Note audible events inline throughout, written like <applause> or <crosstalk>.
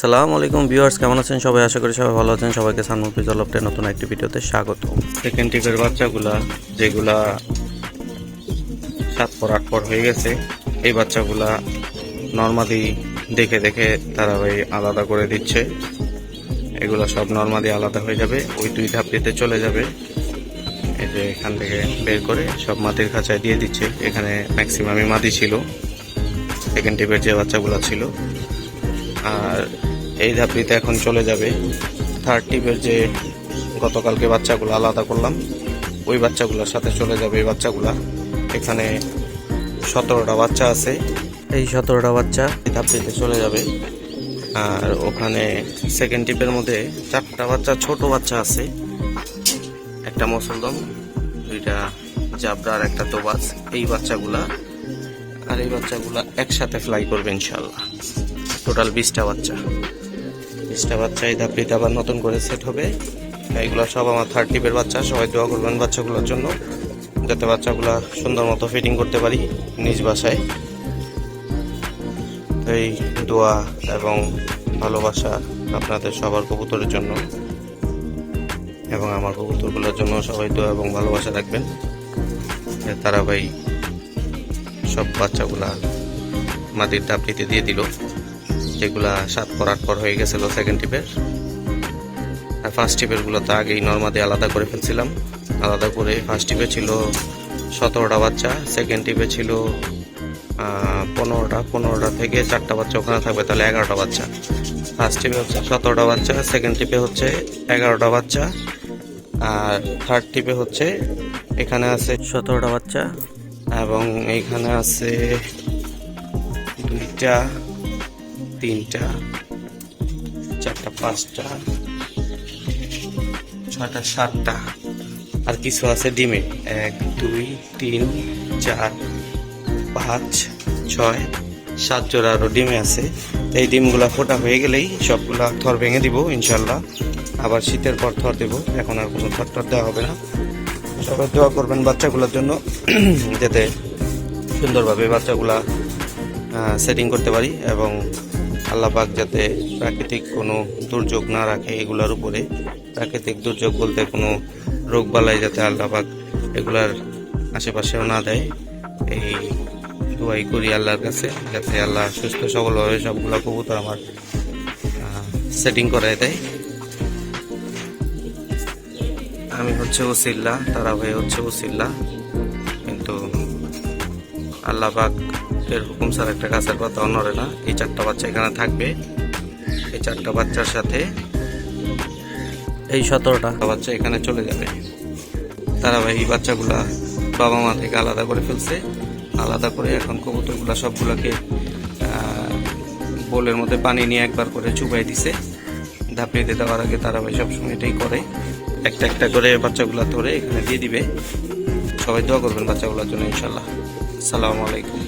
সালাম আলাইকুম ভিউয়ার্স, কেমন আছেন সবাই? আশা করি সবাই ভালো আছেন। সবাইকে সানমুখ পিজলপটে নতুন একটি ভিডিওতে স্বাগত। সেকেন্ড টিপের বাচ্চাগুলা যেগুলা সাত পর আট পর হয়ে গেছে, এই বাচ্চাগুলা নর্মালি দেখে দেখে তারা ওই আলাদা করে দিচ্ছে। এগুলা সব নর্মালি আলাদা হয়ে যাবে, ওই দুই ধাপটিতে চলে যাবে। এই যে এখান থেকে বের করে সব মাটির খাঁচায় দিয়ে দিচ্ছে। এখানে ম্যাক্সিমামই মাটি ছিল সেকেন্ড টিপের যে বাচ্চাগুলো ছিল। আর এই ধাপটিতে এখন চলে যাবে। থার্ড টিপের যে গতকালকে বাচ্চাগুলো আলাদা করলাম, ওই বাচ্চাগুলোর সাথে চলে যাবে এই বাচ্চাগুলা। এখানে সতেরোটা বাচ্চা আছে। এই সতেরোটা বাচ্চা এই ধাপটিতে চলে যাবে। আর ওখানে সেকেন্ড টিপের মধ্যে চারটা বাচ্চা, ছোট বাচ্চা আছে। একটা মুসলদম, দুইটা জাবরার একটা দোবাস এই বাচ্চাগুলা আর এই বাচ্চাগুলা একসাথে ফ্লাই করবে ইনশাল্লাহ টোটাল বিশটা বাচ্চা। বিশটা বাচ্চা, এই ধাপটিতে আবার নতুন করে সেট হবে। এইগুলো সব আমার থার্ড টিপের বাচ্চা, সবাই দোয়া করবেন বাচ্চাগুলোর জন্য, যাতে বাচ্চাগুলো সুন্দর মতো ফিটিং করতে পারি নিজ বাসায়। এই দোয়া এবং ভালোবাসা আপনাদের সবার কবুতরের জন্য এবং আমার কবুতরগুলোর জন্য সবাই দোয়া এবং ভালোবাসা রাখবেন তারা ভাই সব বাচ্চাগুলা মাটির ডাবলিতে দিয়ে দিল। যেগুলা সাত পর আট পর হয়ে গেছিল সেকেন্ড টিপের। আর ফার্স্ট টিপেরগুলো তো আগেই নর্মালি আলাদা করে ফেলছিলাম। আলাদা করে ফার্স্ট টিপে ছিল সতেরোটা বাচ্চা সেকেন্ড টিপে ছিল পনেরোটা। পনেরোটা থেকে চারটা বাচ্চা ওখানে থাকবে, তাহলে এগারোটা বাচ্চা। ফার্স্ট টিপে হচ্ছে সতেরোটা বাচ্চা সেকেন্ড টিপে হচ্ছে এগারোটা বাচ্চা। আর থার্ড টিপে হচ্ছে এখানে আছে সতেরোটা বাচ্চা। এবং এইখানে আছে দুইটা। তিনটা, চারটা, পাঁচটা, ছয়টা, সাতটা। আর কিছু আছে ডিমে। এক, দুই, তিন, চার, পাঁচ, ছয়, সাত জোড়া আরও ডিমে আছে। এই ডিমগুলা ফোটা হয়ে গেলেই সবগুলা থর ভেঙে দিব, ইনশাল্লাহ। আবার শীতের পর থর দেবো, এখন আর কোনো থর টর দেওয়া হবে না। সবাই দোয়া করবেন বাচ্চাগুলোর জন্য, <clears throat> যাতে সুন্দরভাবে বাচ্চাগুলা সেটিং করতে পারি এবং আল্লাহ পাক যাতে প্রাকৃতিক কোনো দুর্যোগ না রাখে এগুলার উপরে। প্রাকৃতিক দুর্যোগ বলতে কোনো রোগ বালাই যাতে আল্লাহ পাক এগুলার আশেপাশেও না দেয়, এই দোয়াই করি আল্লাহর কাছে, যাতে আল্লাহ সুস্থ সবলভাবে সবগুলো কবুতর আমার সেটিং করায় দেয়। আমি হচ্ছে ওসিল্লা, তারা ভাই হচ্ছে ওসিল্লা, কিন্তু আল্লাহ এর হুকুম ছাড়া একটা গাছের পাতা নড়ে না। এই চারটা বাচ্চা এখানে থাকবে। এই চারটা বাচ্চার সাথে এই সতেরোটা বাচ্চা এখানে চলে যাবে। তারা ভাই এই বাচ্চাগুলা বাবা মা থেকে আলাদা করে ফেলছে। আলাদা করে এখন কবুতরগুলা সবগুলোকে বোলের মধ্যে পানি নিয়ে একবার করে চুবাই দিছে। ধাপিয়ে দেওয়ার আগে তারা ভাই সবসময় এটাই করে। একটা একটা করে বাচ্চাগুলা ধরে এখানে দিয়ে দিবে। সবাই দোয়া করবেন বাচ্চাগুলোর জন্য ইনশাল্লাহ সালাম আলাইকুম।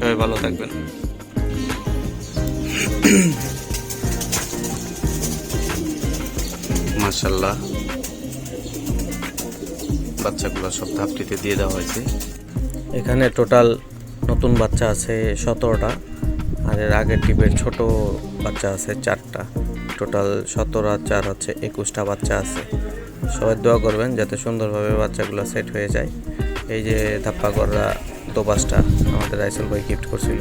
সবাই ভালো থাকবেন। মাশাল্লাহ বাচ্চাগুলো সব ধাপটিতে দিয়ে দেওয়া হয়েছে। এখানে টোটাল নতুন বাচ্চা আছে সতেরোটা, আর এর আগের টিপের ছোট বাচ্চা আছে চারটা। টোটাল সতেরো আর চার হচ্ছে একুশটা বাচ্চা আছে। সবাই দোয়া করবেন যাতে সুন্দরভাবে বাচ্চাগুলো সেট হয়ে যায়। এই যে ধাপ্পা কররা দোবাসটা আমাদের রাইসেল ভাই গিফট করছিল।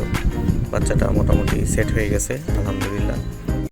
বাচ্চাটা মোটামুটি সেট হয়ে গেছে, আলহামদুলিল্লাহ।